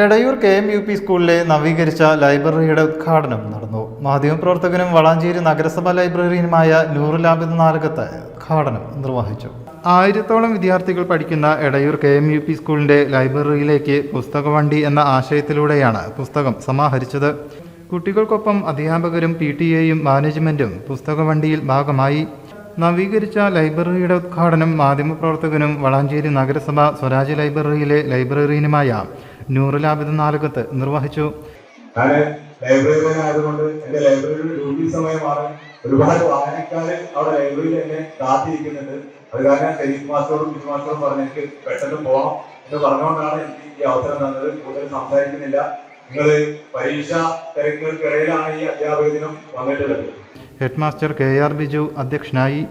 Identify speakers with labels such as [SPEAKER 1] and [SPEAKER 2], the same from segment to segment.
[SPEAKER 1] Edayur K M U P സ്കൂളിലെ നവീകരിച്ച ലൈബ്രറിയുടെ ഉദ്ഘാടനം നടന്നു. മാധ്യമപ്രവർത്തകനും വളാഞ്ചേരി നഗരസഭാ ലൈബ്രറിയുമായ നൂറുൽ ആബിദ് നാലകത്ത് ഉദ്ഘാടനം നിർവഹിച്ചു. ആയിരത്തോളം വിദ്യാർത്ഥികൾ പഠിക്കുന്ന Edayur K M U P സ്കൂളിന്റെ ലൈബ്രറിയിലേക്ക് പുസ്തകവണ്ടി എന്ന ആശയത്തിലൂടെയാണ് പുസ്തകം സമാഹരിച്ചത്. കുട്ടികൾക്കൊപ്പം അധ്യാപകരും പി ടി എയും മാനേജ്മെന്റും പുസ്തകവണ്ടിയിൽ ഭാഗമായി. നവീകരിച്ച ലൈബ്രറിയുടെ ഉദ്ഘാടനം മാധ്യമപ്രവർത്തകനും വളാഞ്ചേരി നഗരസഭ സ്വരാജ് ലൈബ്രറിയിലെ ലൈബ്രറിയനുമായ നൂറുലാബിദ് നാലകത്ത് നിർവഹിച്ചു.
[SPEAKER 2] ഞാൻ ലൈബ്രറിയൻ ആയതുകൊണ്ട് എന്റെ ലൈബ്രറിയുടെ ഡ്യൂട്ടി സമയമാണ് ഒരുപാട് വായനക്കാര് അവിടെ ലൈബ്രറിയിൽ എന്നെ കാത്തിരിക്കുന്നുണ്ട്. അത് കാരണം മാസ്റ്ററും ബിജു മാസ്റ്ററും പറഞ്ഞു എനിക്ക് പെട്ടെന്ന് പോകണം എന്ന് പറഞ്ഞുകൊണ്ടാണ് എനിക്ക് ഈ അവസരം തന്നത്. കൂടുതൽ സംസാരിക്കുന്നില്ല. നിങ്ങൾ പരീക്ഷ തിരക്കുകൾക്കിടയിലാണ് ഈ അധ്യാപക ദിനം വന്നിട്ടുള്ളത്.
[SPEAKER 1] Head master K R Biju അധ്യക്ഷനായി.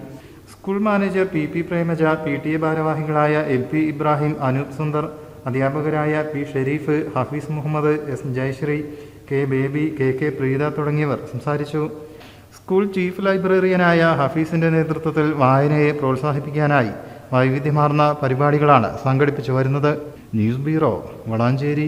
[SPEAKER 1] School manager P P Premaja P T A ഭാരവാഹികളായ എൽ പി ഇബ്രാഹിം അനൂപ് സുന്ദർ അധ്യാപകരായ P Sherif Hafeez Muhammad S Jayasree K Baby K K Preetha തുടങ്ങിയവർ സംസാരിച്ചു. സ്കൂൾ ചീഫ് ലൈബ്രറിയനായ ഹഫീസിന്റെ നേതൃത്വത്തിൽ വായനയെ പ്രോത്സാഹിപ്പിക്കാനായി വൈവിധ്യമാർന്ന പരിപാടികളാണ് സംഘടിപ്പിച്ചു വരുന്നത്. News bureau Valanchery.